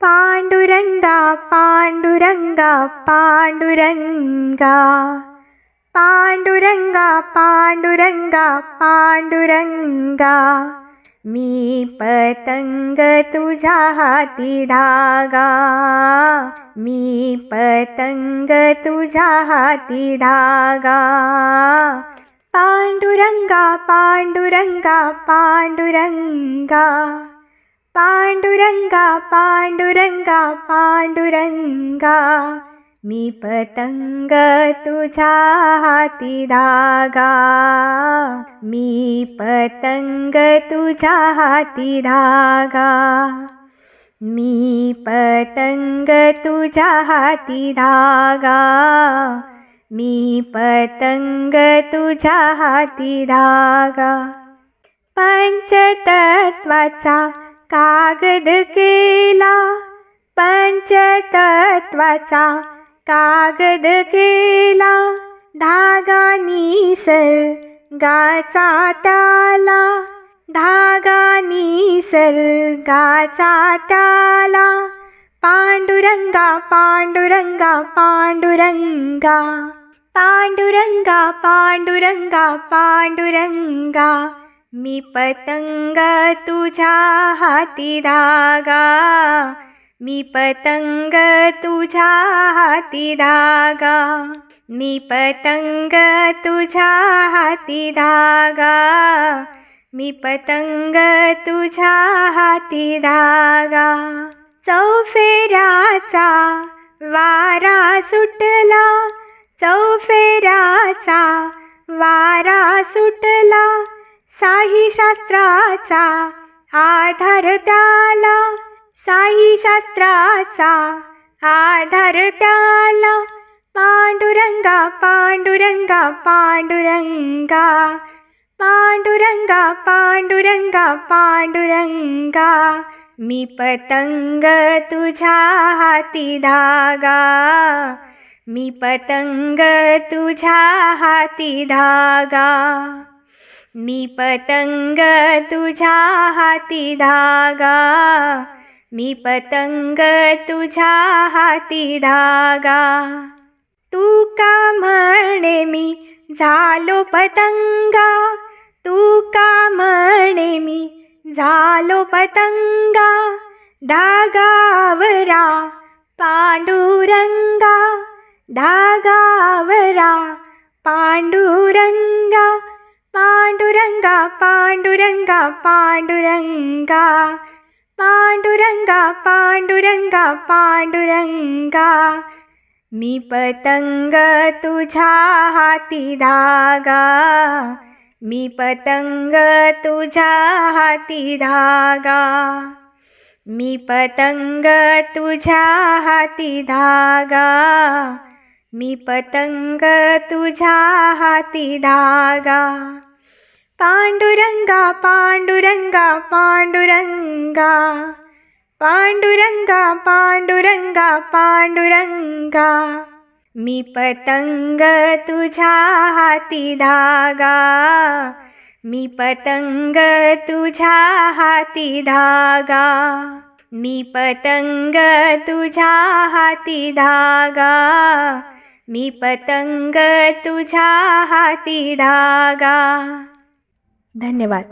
पांडुरंगा पांडुरंगा पांडुरंगा पांडुरंगा पांडुरंगा पांडुरंगा मी पतंग तुझ्या हाती धागा मी पतंग तुझ्या हाती धागा पांडुरंगा पांडुरंगा पांडुरंगा पांडुरंगा पांडुरंगा पांडुरंगा मी पतंग तुझ्या हाती धागा. मी पतंग तुझ्या हाती धागा. मी पतंग तुझ्या हाती धागा. मी पतंग तुझ्या हाती धागा. पंचतत्वाचा कागद केला पंचतत्वाचा कागद केला धागा निसर गाचा त्याला धागा निसर गाचा त्याला. पांडुरंगा पांडुरंगा पांडुरंगा पांडुरंगा पांडुरंगा पांडुरंगा मी पतंग तुझ्या हाती धागा. मी पतंग तुझ्या हाती धागा. मी पतंग तुझ्या हाती धागा. मी पतंग तुझ्या हाती धागा. चौफेराचा वारा सुटला. चौफेराचा वारा सुटला. साही शास्त्राचा आधार त्याला. साई शास्त्राचा आधार त्याला. पांडुरंगा पांडुरंगा पांडुरंगा. पांडुरंगा पांडुरंगा पांडुरंगा. मी पतंग तुझ्या हाती धागा. मी पतंग तुझ्या हाती धागा. मी पतंग तुझ्या हाती धागा. मी पतंग तुझ्या हाती धागा. तू का म्हणे मी झालो पतंगा? तू का म्हणे मी झालो पतंगा? धागावरा पांडुरंगा. धागावरा पांडुरंगा. पांडुरंगा पांडुरंगा पांडुरंगा पांडुरंगा पांडुरंगा पांडुरंगा मी पतंग तुझ्या हाती धागा मी पतंग तुझ्या हाती धागा मी पतंग तुझ्या हाती धागा मी पतंग तुझ्या हाती धागा पांडुरंगा पांडुरंगा पांडुरंगा पांडुरंगा पांडुरंगा पांडुरंगा मी पतंग तुझ्या हाती धागा मी पतंग तुझ्या हाती धागा मी पतंग तुझ्या हाती धागा मी पतंग तुझ्या हाती धागा धन्यवाद.